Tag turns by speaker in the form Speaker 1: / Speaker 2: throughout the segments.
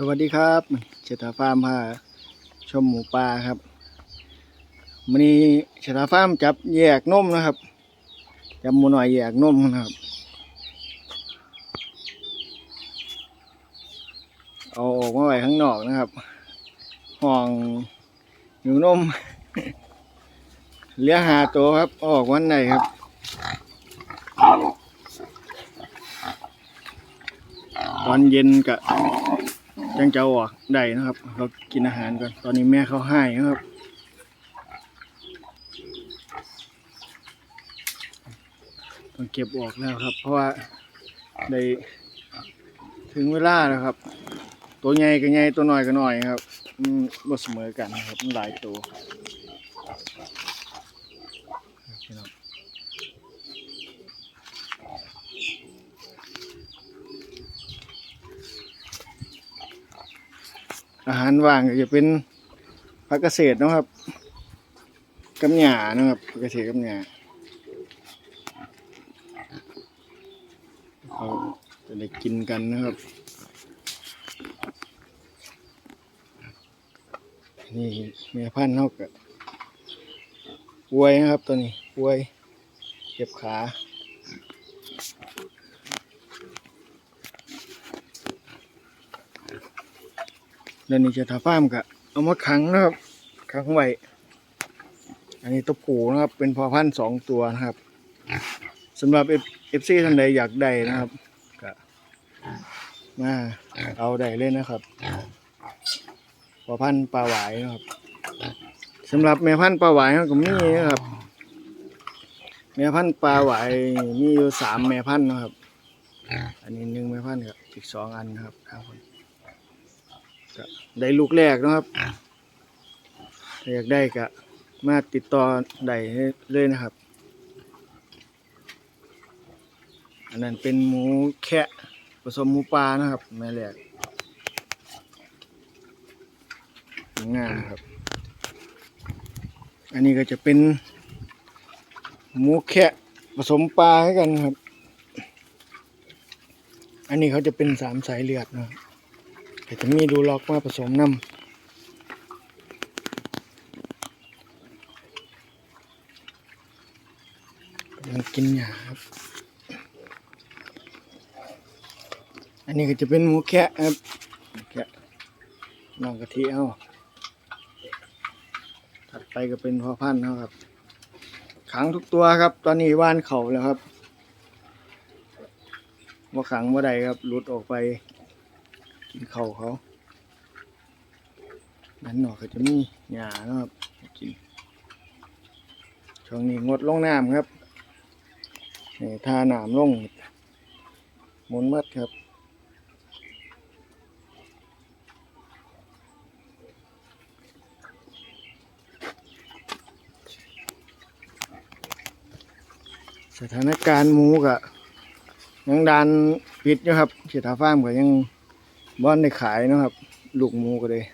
Speaker 1: สวัสดีครับเชตาฟาร์มพาชมหมูป่าครับมันนี้เชตาฟาร์มจับแยกนมนะครับ จับหมูหน่อยแยกนมนะครับ เอาออกมาไว้ข้างนอกนะครับห้องอยู่นมเหลือหาตัวครับอออกวันไหนครับตอนเย็นกะ จังจะออกได้นะครับ เรากินอาหารก่อน ตอนนี้แม่เขาให้นะครับ ต้องเก็บออกแล้วครับ เพราะว่าได้ถึงเวลาแล้วครับ ตัวใหญ่ก็ใหญ่ตัวน้อยก็น้อยครับอืมบ่เสมอกันนะครับมันหลายตัวพี่น้อง อาหารว่างก็จะเป็นผักเกษตรนะครับกับหญ้านะครับผักเกษตรกับหญ้าเขาจะได้กินกันนะครับ นี่แม่พันธุ์เขากับอวยนะครับตัวนี้อวยเก็บขา แล้วนี่จะทาฟ้ามกับเอามาขังนะครับขังไว้อันนี้ตัวผูนะครับ เป็นพอพันสองตัวนะครับสำหรับเอฟซีท่านใดอยากได้นะครับก็มาเอาได้เลยนะครับพอพันปลาหวายนะครับสำหรับแม่พันปลาหวายก็มีนะครับแม่พันปลาหวายมีอยู่สามแม่พันนะครับ อันนี้หนึ่งแม่พันธุ์ครับอีกสองอันนะครับครับ ก็ได้ลูกแรกนะครับถ้าอยากได้ก็มาติดต่อได้เลยนะครับ อันนั้นเป็นหมูแคะผสมหมูปลานะครับ แม่แรกงามครับ อันนี้ก็จะเป็นหมูแคะผสมปลาให้กันครับ อันนี้เขาจะเป็นสามสายเลือดนะครับ แต่จะมีดูล็อกมาผสมน้ำกำลังกินหญ้าครับ อันนี้ก็จะเป็นหมูแคะครับหมูแคะน้องกะทิเอาถัดไปก็เป็นพ่อพันธุ์นะครับ ขังทุกตัวครับ ตอนนี้ว่านเขาแล้วครับว่าขังว่าใดครับหลุดออกไป กินเข่าเขาด้านนอกก็จะมีหญ้านะครับกินช่วงนี้งดลงน้ำครับนี่ทาหน้ำลงหมุนมัดครับสถานการณ์หมูกะยังดันปิดอยู่ครับเสียทาฟ้ามก็ยัง บ้อนได้ขายนะครับ ลูกหมูก็เลย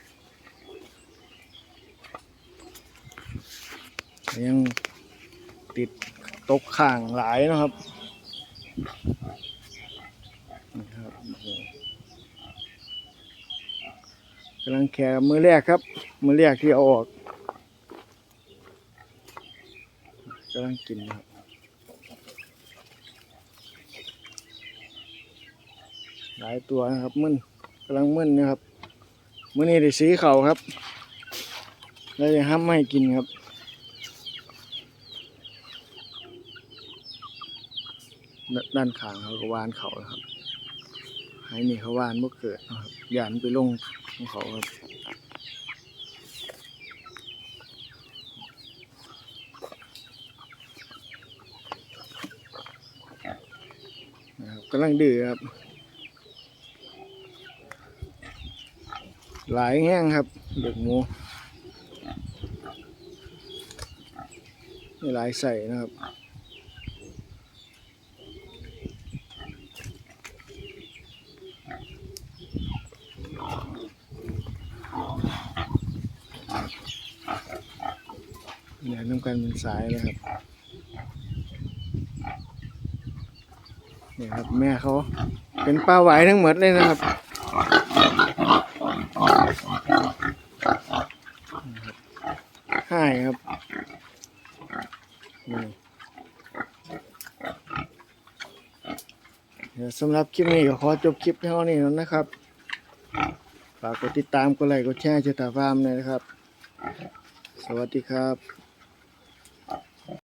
Speaker 1: ยังติดตกข่างหลายนะครับนี่ครับกำลังแข่มือแรกครับ มือแรกที่เอาออกกำลังกินครับหลายตัวนะครับมึน กำลังมึนนะครับมื้อนี้ได้สีเขาครับแล้วจะห้ามไม่ให้กินครับด้านข้างเขาก็วานเขาครับให้นี่เขาวานเมื่อเกิดนะครับยานไปลงของเขาครับนะครับกำลังดื้อครับ หลายแห้งครับเด็กหมูมีหลายใส่นะครับเนี่ยน้ำกันเป็นสายนะครับนี่ครับแม่เขาเป็นปลาไหวทั้งหมดเลยนะครับายครับเดี๋ยวสำหรับคลิปนี้ก็ขอจบคลิปเท่านี้แล้วนะครับฝากกดติดตามกดไลค์กดแชร์เชตาฟาร์มเลยนะครับ สวัสดีครับ